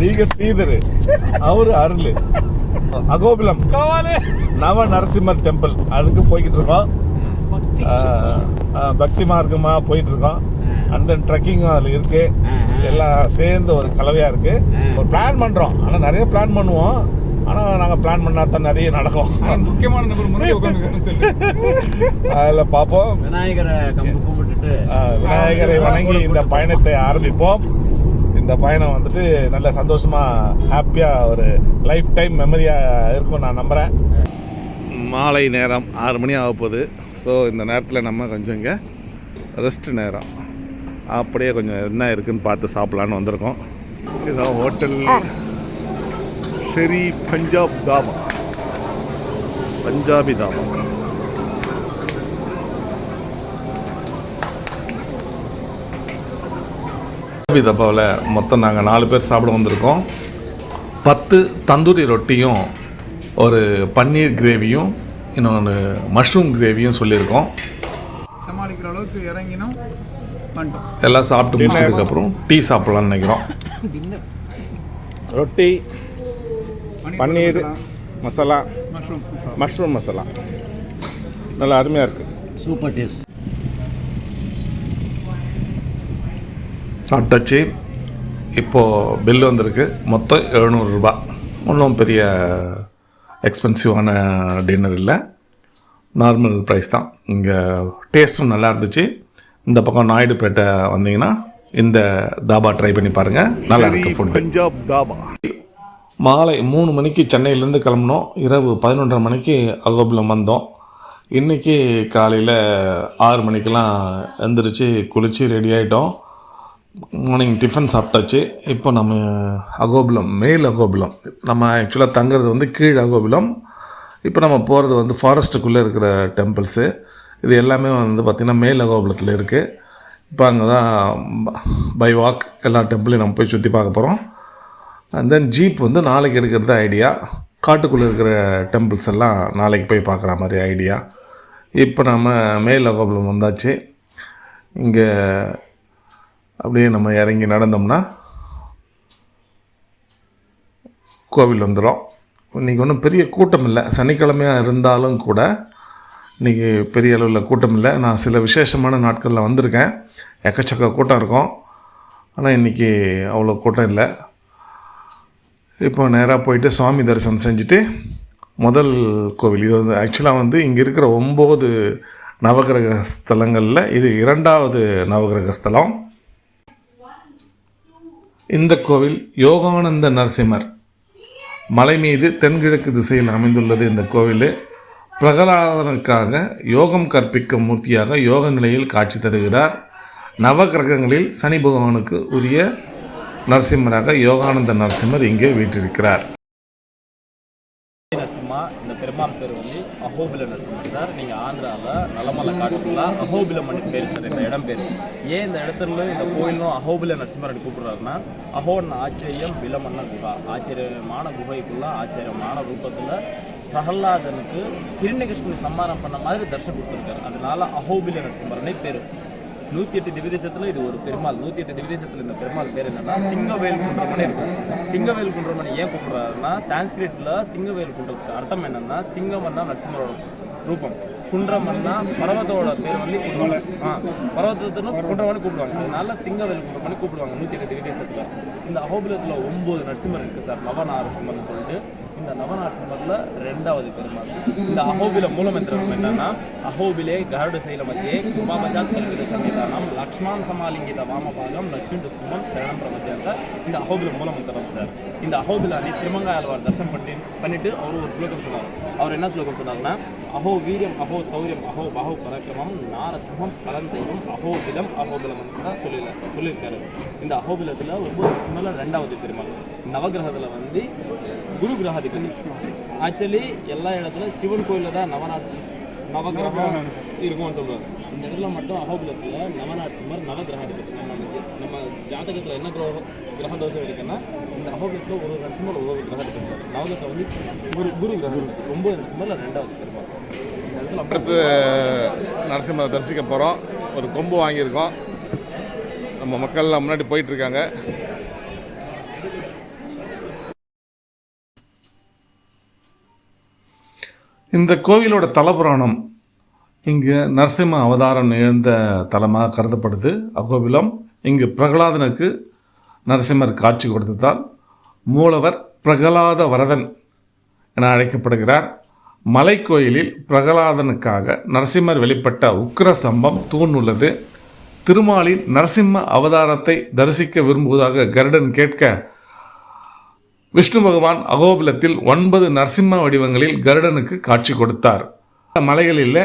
நீங்க ஸ்ரீதர். அவரு அருள். அகோபிலம். நவ நரசிம்மர் டெம்பிள். அதுக்கு போய்கிட்டு இருக்கோம் பக்தி மார்க்கமா போயிட்டு இருக்கோம் அண்ட் தென் ட்ரெக்கிங்கும் அதில் இருக்கு. எல்லாம் சேர்ந்து ஒரு கலவையா இருக்கு. ஒரு பிளான் பண்றோம். ஆனா நிறைய பிளான் பண்ணுவோம். ஆனா நாங்க பிளான் பண்ணா தான் நிறைய நடக்கும். முக்கியமான அதில் பார்ப்போம். விநாயகரை விநாயகரை வணங்கி இந்த பயணத்தை ஆரம்பிப்போம். இந்த பயணம் வந்துட்டு நல்ல சந்தோஷமா ஹாப்பியா ஒரு லைஃப் டைம் மெமரியா இருக்கும் நான் நம்புறேன். மாலை நேரம் ஆறு மணி ஆக போகுது. ஸோ இந்த நேரத்தில் நம்ம கொஞ்சம் இங்கே ரெஸ்ட் நேரம். அப்படியே கொஞ்சம் என்ன இருக்குன்னு பார்த்து சாப்பிட்லான்னு வந்திருக்கோம். இதான் ஹோட்டல் ஷெரி பஞ்சாப் தாபா பஞ்சாபி தாபா பஞ்சாபி தப்பாவில் மொத்தம் நாங்கள் நாலு பேர் சாப்பிட வந்திருக்கோம். பத்து தந்தூரி ரொட்டியும் ஒரு பன்னீர் கிரேவியும் இன்னொன்று மஷ்ரூம் கிரேவியும் சொல்லியிருக்கோம். சமாளிக்கிற அளவுக்கு இறங்கினோம். எல்லாம் சாப்பிட்டு முடிச்சதுக்கப்புறம் டீ சாப்பிட்லான்னு நினைக்கிறோம். ரொட்டி பன்னீர் மசாலா. மஷ்ரூம். மஷ்ரூம் மசாலா. நல்லா அருமையாக இருக்குது சூப்பர் டேஸ்ட் சாப்பிட்டாச்சு இப்போது பில் வந்திருக்கு. மொத்தம் எழுநூறுரூபா ஒன்றும் பெரிய எக்ஸ்பென்சிவான டின்னர் இல்லை. நார்மல் ப்ரைஸ் தான். இங்கே டேஸ்ட்டும் நல்லா இருந்துச்சு. இந்த பக்கம் நாயுடுபேட்டை வந்தீங்கன்னா இந்த தாபா ட்ரை பண்ணி பாருங்கள் நல்லா இருக்கு ஃபுட் பஞ்சாப் தாபா. மாலை மூணு மணிக்கு சென்னையிலேருந்து கிளம்புனோம். இரவு பதினொன்றரை மணிக்கு அகோபிலம் வந்தோம். இன்றைக்கி காலையில் ஆறு மணிக்கெலாம் எந்திரிச்சு குளித்து ரெடி ஆகிட்டோம் மார்னிங் டிஃபன் சாப்பிட்டாச்சு. இப்போ நம்ம அகோபுலம் மேல் அகோபுலம். நம்ம ஆக்சுவலாக தங்குறது வந்து கீழ் அகோபுலம். இப்போ நம்ம போகிறது வந்து ஃபாரஸ்ட்டுக்குள்ளே இருக்கிற டெம்பிள்ஸு இது எல்லாமே வந்து பார்த்திங்கன்னா மேல் அகோபுலத்தில் இருக்குது இப்போ அங்கே தான் பை வாக் எல்லா டெம்பிளையும் நம்ம போய் சுற்றி பார்க்க போகிறோம் அண்ட் தென் ஜீப் வந்து நாளைக்கு எடுக்கிறது ஐடியா காட்டுக்குள்ளே இருக்கிற டெம்பிள்ஸ் எல்லாம் நாளைக்கு போய் பார்க்குற மாதிரி ஐடியா இப்போ நம்ம மேல் அகோபுலம் வந்தாச்சு. இங்கே அப்படியே நம்ம இறங்கி நடந்தோம்னா கோவில் வந்துடும் இன்றைக்கி ஒன்றும் பெரிய கூட்டம் இல்லை. சனிக்கிழமையாக இருந்தாலும் கூட இன்றைக்கி பெரிய அளவில் கூட்டம் இல்லை. நான் சில விசேஷமான நாட்களில் வந்திருக்கேன். எக்கச்சக்க கூட்டம் இருக்கும். ஆனால் இன்றைக்கி அவ்வளோ கூட்டம் இல்லை. இப்போ நேராக போயிட்டு சுவாமி தரிசனம் செஞ்சுட்டு முதல் கோவில். இது வந்து ஆக்சுவலாக வந்து இங்கே இருக்கிற ஒம்பது நவகிரக ஸ்தலங்களில் இது இரண்டாவது நவகிரக ஸ்தலம். இந்த கோவில் யோகானந்த நரசிம்மர் மலை மீது தென்கிழக்கு திசையில் அமைந்துள்ளது இந்த கோவில். பிரகலாதனுக்காக யோகம் கற்பிக்கும் மூர்த்தியாக யோக நிலையில் காட்சி தருகிறார். நவகிரகங்களில் சனி பகவானுக்கு உரிய நரசிம்மராக யோகானந்த நரசிம்மர் இங்கே வீற்றிருக்கிறார். நரசிம்மா இந்த பெருமாள் பேர் அகோபில நரசிம்மன் சார் நீங்கள் ஆந்திராவில் நலமலை காட்டுக்குள்ள அஹோபிலமன் பேர் சார் இந்த இடம் பேர். ஏன் இந்த இடத்துல இந்த கோயிலும் அஹோபில நரசிம்மரன் கூப்பிடுறாருன்னா அஹோன் ஆச்சரியம் பிலமன்ன குகா. ஆச்சரியமான குகைக்குள்ள ஆச்சரியமான ரூபத்தில் பிரகலாதனுக்கு கிருஷ்ணகிருஷ்ணனை சம்மானம் பண்ண மாதிரி தர்ஷனம் கொடுத்துருக்காரு. அதனால அகோபில நரசிம்மரனே பேர். நூற்றி எட்டு திவ்யதேசத்தில் இது ஒரு பெருமாள். நூற்றி எட்டு திவ்யதேசத்தில் இந்த பெருமாள் பேர் என்னன்னா சிங்கவேல் குன்றமணி இருக்கும். சிங்கவேல் குன்றமணி ஏன் கூப்பிடுறாருன்னா சான்ஸ்கிரிட்டில் சிங்கவேல் குன்றத்துக்கு அர்த்தம் என்னன்னா சிங்கம்னா நரசிம்மரோட ரூபம். குன்றமன்னா பர்வத்தோட பேர் வந்து குன்றமலை ஆ பர்வத்தத்துன்னு குன்றமணி கூப்பிடுவாங்க. அதனால சிங்கவேல் குன்றமணி கூப்பிடுவாங்க நூற்றி எட்டு திவ்யதேசத்தில் இந்த அகோபிலத்தில் ஒம்பது நரசிம்மர் இருக்குது சார் நவநாரசிம்மர்னு சொல்லிட்டு. இந்த நவநாரசிம்மரில் ரெண்டாவது பெருமாள். இந்த அஹோபில மூலமந்திரம் என்னன்னா அஹோபிலே கருட சைல மத்தியே கிருபாபசாத் கல்வித சமேதானம் லக்ஷ்மான் சமாலிங்கித வாமபாகம் லக்ஷ்மி நரசிம்மம் சரணம் பிரபத்தியந்த இந்த அஹோபில மூலமந்திரம் சார். இந்த அஹோபில அணி திருமங்காயல்வார் தரிசனம் பண்ணி பண்ணிட்டு அவர் ஒரு ஸ்லோகம் சொன்னார். அவர் என்ன ஸ்லோகம் சொன்னார்னா அஹோ வீரியம் அஹோ சௌரியம் அஹோ பஹோ பராக்கிரமம் நாரசிம்மம் பரந்தெய்வம் அஹோபிலம் அஹோபிலம் தான் சொல்லி சொல்லியிருக்காரு. இந்த அஹோபிலத்தில் ஒவ்வொரு சிம்மல ரெண்டாவது பெருமாள். நவகிரகத்தில் வந்து குரு கிரகாதிபதி ஆக்சுவலி எல்லா இடத்துல சிவன் கோயிலில் தான் நவநாத் நவகிரகம் இருக்கும்னு சொல்றாரு. இந்த இடத்துல மட்டும் அகோபுலத்தில் நவநாத் நவகிரகம் நவகிரகாதிபதி நம்ம நம்ம ஜாதகத்தில் என்ன கிரக கிரக தோஷம் இருக்குன்னா இந்த அகோபுலத்தில் ஒரு நரசிம்மர் ஒரு கிரகம் இருக்காரு. நவகத்தை வந்து குரு குரு கிரகம் ஒன்பது நரசிம்மரில் ரெண்டாவது பெருமாள் அடுத்து நரசிம்மரை தரிசிக்க போகிறோம் ஒரு கொம்பு வாங்கியிருக்கோம். நம்ம மக்கள்லாம் முன்னாடி போயிட்டுருக்காங்க இந்த கோவிலோட தலபுராணம் இங்கு நரசிம்ம அவதாரம் நிகழ்ந்த தலமாக கருதப்படுது. அக்கோவிலம் இங்கு பிரகலாதனுக்கு நரசிம்மர் காட்சி கொடுத்ததால் மூலவர் பிரகலாத வரதன் என அழைக்கப்படுகிறார். மலைக்கோயிலில் பிரகலாதனுக்காக நரசிம்மர் வெளிப்பட்ட உக்கிர ஸ்தம்பம் தூண் உள்ளது திருமாலின் நரசிம்ம அவதாரத்தை தரிசிக்க விரும்புவதாக கருடன் கேட்க விஷ்ணு பகவான் அகோபிலத்தில் ஒன்பது நரசிம்ம வடிவங்களில் கருடனுக்கு காட்சி கொடுத்தார். மலைகளில்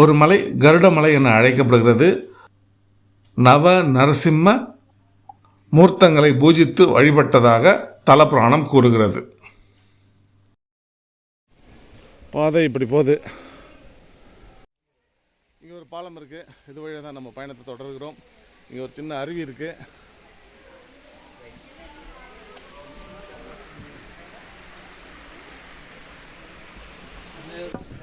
ஒரு மலை கருட மலை என அழைக்கப்படுகிறது. நவ நரசிம்ம மூர்த்தங்களை பூஜித்து வழிபட்டதாக தலப்புராணம் கூறுகிறது. பாதை இப்படி போகுது. இங்கே ஒரு பாலம் இருக்குது இது வழியாக தான் நம்ம பயணத்தை தொடர்கிறோம். இங்கே ஒரு சின்ன அருவி இருக்குது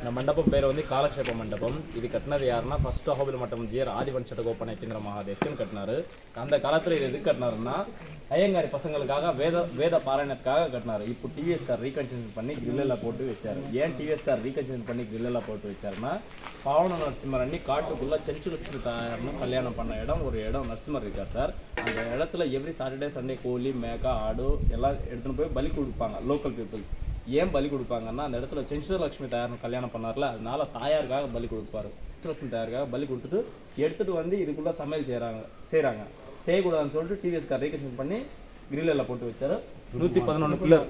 இந்த மண்டபம் பேர் வந்து காலக்ஷேப மண்டபம். இது கட்டினது யாருன்னா ஃபர்ஸ்ட் அஹோபில் மண்டபம் ஜியர் ஆதிவன்ஷட கோப்பநேத்திந்திர மகாதேசன் கட்டினாரு. அந்த காலத்தில் இது எது கட்டினாருன்னா ஐயங்காரி பசங்களுக்காக வேத வேத பாராயணத்துக்காக கட்டினாரு. இப்போ டிவிஎஸ் கார் ரீகன்ஸ்ட்ரக்ஷன் பண்ணி கிரில்லெல்லாம் போட்டு வச்சார். ஏன் டிவிஎஸ் கார் ரீகன்ஸ்ட்ரக்ஷன் பண்ணி கிரில்லெல்லாம் போட்டு வச்சாருன்னா பாவன நரசிம்மர் அண்ணி காட்டுக்குள்ளே செஞ்சு லட்சுமி தாயார்னு கல்யாணம் பண்ண இடம் ஒரு இடம் நரசிம்மர் இருக்கார் சார். அந்த இடத்துல எவ்ரி சாட்டர்டே சண்டே கோழி மேக்கா ஆடு எல்லாம் எடுத்துன்னு போய் பலி கொடுப்பாங்க லோக்கல் பீப்புள்ஸ் ஏன் பலி கொடுப்பாங்கன்னா அந்த இடத்துல செஞ்சுலட்சுமி தாயார்னு கல்யாணம் பண்ணார்ல அதனால தாயாருக்காக பலி கொடுப்பாரு. செஞ்சுலட்சுமி தாயாருக்காக பலி கொடுத்துட்டு எடுத்துகிட்டு வந்து இதுக்குள்ளே சமையல் செய்கிறாங்க செய்கிறாங்க செய்யக்கூடாதுன்னு சொல்லிட்டு டிவிஎஸ் கார் பண்ணி கிரில்லில் போட்டு வச்சாரு. நூற்றி பதினொன்று பில்லர்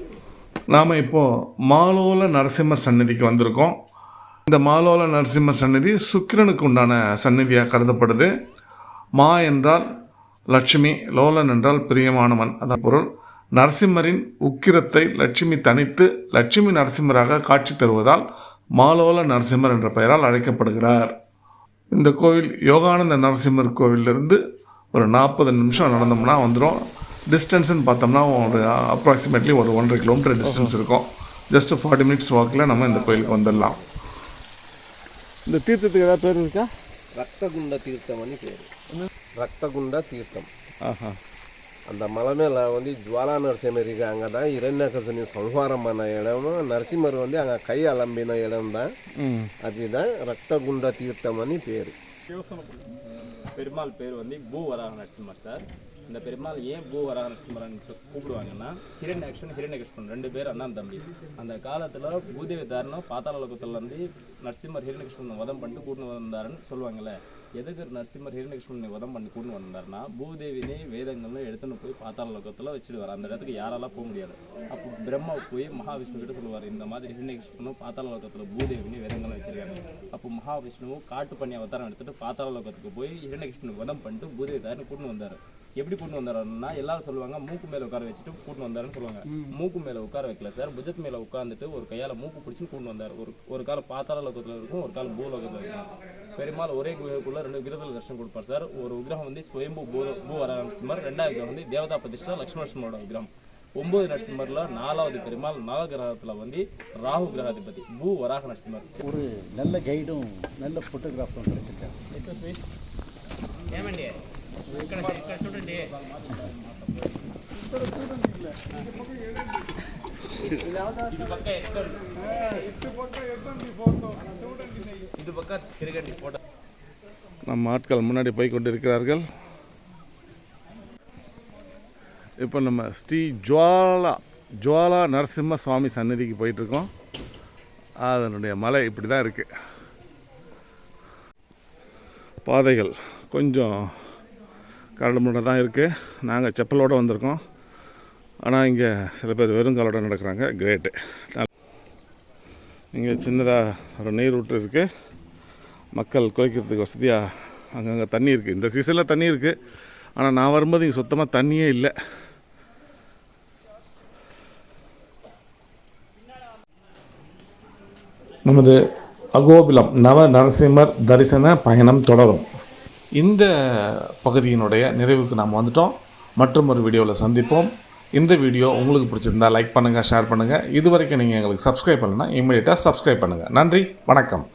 நாம் இப்போது மாலோல நரசிம்ம சந்நிதிக்கு வந்திருக்கோம். இந்த மாலோல நரசிம்ம சந்நிதி சுக்கிரனுக்கு உண்டான சந்நிதியாக கருதப்படுது. மா என்றால் லட்சுமி லோலன் என்றால் பிரியமானவன். அதான் பொருள். நரசிம்மரின் உக்கிரத்தை லட்சுமி தனித்து லட்சுமி நரசிம்மராக காட்சி தருவதால் மாலோல நரசிம்மர் என்ற பெயரால் அழைக்கப்படுகிறார். இந்த கோவில் யோகானந்த நரசிம்மர் கோவிலிருந்து ஒரு நாற்பது நிமிஷம் நடந்தோம்னா வந்துடும் டிஸ்டன்ஸுன்னு பார்த்தோம்னா ஒரு அப்ராக்சிமேட்லி ஒரு ஒன்றரை கிலோமீட்டர் டிஸ்டன்ஸ் இருக்கும். ஜஸ்ட் ஃபார்ட்டி மினிட்ஸ் வாக்கில் நம்ம இந்த கோயிலுக்கு வந்துடலாம். இந்த தீர்த்தத்துக்கு ஏதாவது பேர் இருக்கா? ரத்தகுண்ட தீர்த்தம் பேர். ரத்தகுண்ட தீர்த்தம். ஆஹா. அந்த மலை மேலே வந்து ஜுவாலா நரசிம்மர் இருக்காங்க தான் இரண்யகசனி சம்ஹாரம் பண்ண இடம் நரசிம்மர் வந்து அங்கே கை அலம்பின இடம் தான் அதுதான் ரத்தகுண்ட தீர்த்தம் అని பேர். பெருமாள் பேர் வந்து பூ வராக நரசிம்மர் சார். இந்த பெருமாள் ஏன் பூ வராக நரசிம்மரன் கூப்பிடுவாங்கன்னா ஹிரண்யக்ஷன் ஹிரண்யகிருஷ்ணன் ரெண்டு பேர் அண்ணன் தம்பி. அந்த காலத்துல பூதேவி தாரணம் பாதாள லோகத்துல இருந்து நரசிம்மர் ஹிரண்யகிருஷ்ணன் வதம் பண்ணிட்டு கூட்டு வந்தாருன்னு சொல்லுவாங்கல்ல எதுக்கு நரசிம்மர் ஹிரண்யகிருஷ்ணனை வதம் பண்ணி கொண்டு வந்தாருன்னா பூதேவினே வேதங்கள்ல எடுத்துன்னு போய் பாத்தாள லோகத்துல வச்சிடுவார் அந்த இடத்துக்கு யாராலாம் போக முடியாது. அப்போ பிரம்மா போய் மகாவிஷ்ணு கிட்ட சொல்லுவார் இந்த மாதிரி ஹிரண்யகிருஷ்ணனும் பாத்தாள லோகத்துல பூதேவினே வேதங்கள்லாம் வச்சிருக்காங்க. அப்போ மகாவிஷ்ணுவும் காட்டு பண்ணி அவதாரம் எடுத்துட்டு பாத்தாள லோகத்துக்கு போய் ஹிரண்யகிருஷ்ணன் வதம் பண்ணிட்டு பூதேவி தாரன்னு கூட்டு வந்தார். எப்படி கூட்டு வந்தாருன்னா எல்லாரும் சொல்லுவாங்க மூக்கு மேல உட்கார வச்சுட்டு கூட்டு வந்தாருன்னு சொல்லுவாங்க. மூக்கு மேல உட்கார வைக்கல சார். புஜத் மேல உட்கார்ந்துட்டு ஒரு கையால மூக்கு பிடிச்சின்னு கூட்டு வந்தார். ஒரு ஒரு கால பாத்தாள லோகத்துல இருக்கும் ஒரு கால பூலோகத்துல இருக்கும். பெருமாள் ஒரே குகைக்குள்ள ரெண்டு விகிரதல் தரிசனம் கொடுப்பார் சார். ஒரு விக்கிரகம் வந்து ஸ்வயம்பு பூ பூ நரசிம்மர் ரெண்டாவது விக்கிரகம் வந்து தேவதா பிரதிஷ்டா லட்சுமணோட விக்கிரகம். ஒன்பது நரசிம்மர்ல நாலாவது பெருமாள் நவகிரகத்துல வந்து ராகு கிரகாதிபதி பூ வராக நரசிம்மர். ஒரு நல்ல கைடும் நல்ல ஃபோட்டோகிராஃபரும் கிடைச்சிருக்காரு. நம் நம்ம ஆட்கள் முன்னாடி போய் கொண்டிருக்கிறார்கள் இப்போ நம்ம ஸ்ரீ ஜுவாலா ஜுவாலா நரசிம்ம சுவாமி சன்னதிக்கு போயிட்டுருக்கோம். அதனுடைய மலை இப்படி தான் இருக்குது பாதைகள் கொஞ்சம் கரடு தான் இருக்குது நாங்கள் செப்பலோடு வந்திருக்கோம். ஆனால் இங்கே சில பேர் வெறுங்காலோட நடக்கிறாங்க. கிரேட்டு இங்கே சின்னதாக ஒரு நீர் விட்டு இருக்குது மக்கள் குளிக்கிறதுக்கு வசதியாக அங்கங்கே தண்ணி இருக்குது இந்த சீசனில் தண்ணி இருக்குது ஆனால் நான் வரும்போது இங்கே சுத்தமாக தண்ணியே இல்லை. நமது அகோபிலம் நவ நரசிம்மர் தரிசன பயணம் தொடரும். இந்த பகுதியினுடைய நிறைவுக்கு நாம் வந்துட்டோம். மற்றும் ஒரு வீடியோவில் சந்திப்போம். இந்த வீடியோ உங்களுக்கு பிடிச்சிருந்தா லைக் பண்ணுங்கள் ஷேர் பண்ணுங்கள் இது வரைக்கும் நீங்கள் எங்களுக்கு சப்ஸ்கிரைப் பண்ணலைன்னா இமீடியட்டாக சப்ஸ்கிரைப் பண்ணுங்கள் நன்றி வணக்கம்.